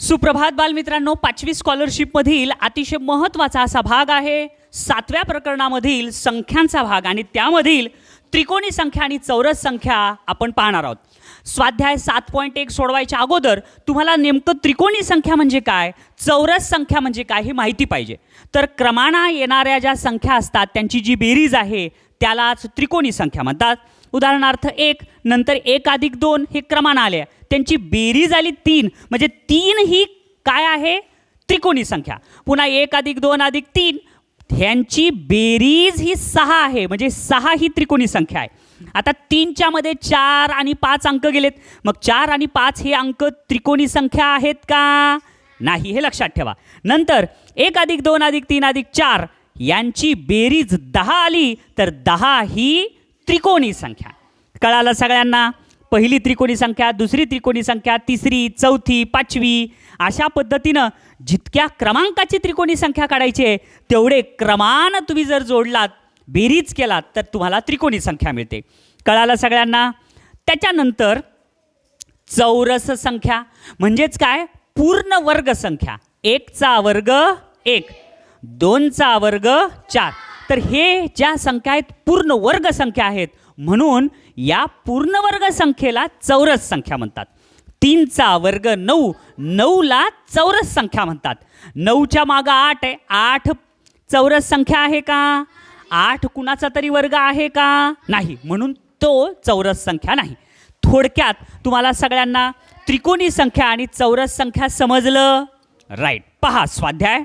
सुप्रभात बालमित्रांनो पाचवी स्कॉलरशिपमधील अतिशय महत्त्वाचा असा भाग आहे. सातव्या प्रकरणामधील संख्यांचा भाग आणि त्यामधील त्रिकोणी संख्या आणि चौरस संख्या आपण पाहणार आहोत. स्वाध्याय सात पॉईंट एक सोडवायच्या अगोदर तुम्हाला नेमकं त्रिकोणी संख्या म्हणजे काय चौरस संख्या म्हणजे काय ही माहिती पाहिजे. तर क्रमांना येणाऱ्या ज्या संख्या असतात त्यांची जी बेरीज आहे त्यालाच त्रिकोणी संख्या म्हणतात. उदाहरणार्थ एक नंतर एक अधिक दोन हे क्रमानं आले. त्यांची बेरीज आली तीन. म्हणजे तीन ही काय आहे? त्रिकोणी संख्या. पुन्हा एक अधिक दोन अधिक तीन. ह्यांची बेरीज ही सहा आहे. म्हणजे सहा ही त्रिकोणी संख्या आहे. आता तीनच्यामध्ये चार आणि पाच अंक गेलेत. मग चार आणि पाच हे अंक त्रिकोणी संख्या आहेत का? नाही हे लक्षात ठेवा. नंतर एक अधिक दोन अधिक तीन अधिक चार. यांची बेरीज दहा आली तर दहा ही त्रिकोणी संख्या. कळालं सगळ्यांना? पहिली त्रिकोणी संख्या दुसरी त्रिकोणी संख्या तिसरी चौथी पाचवी. अशा पद्धतीनं जितक्या क्रमांकाची त्रिकोणी संख्या काढायची आहे तेवढे क्रमान तुम्ही जर जोडलात बेरीज केलात तर तुम्हाला त्रिकोणी संख्या मिळते. कळालं सगळ्यांना? त्याच्यानंतर चौरस संख्या. म्हणजेच काय? पूर्ण वर्ग संख्या. एकचा वर्ग एक दोनचा वर्ग चार. तर हे ज्या संख्या आहेत पूर्ण वर्ग संख्या आहेत म्हणून या पूर्ण वर्ग संख्येला चौरस संख्या म्हणतात. तीनचा वर्ग नऊ नऊला चौरस संख्या म्हणतात. नऊच्या मागं आठ आहे. आठ चौरस संख्या आहे का? आठ कुणाचा तरी वर्ग आहे का? नाही. म्हणून तो चौरस संख्या नाही. थोडक्यात तुम्हाला सगळ्यांना त्रिकोणी संख्या आणि चौरस संख्या समजलं? राईट पहा स्वाध्याय.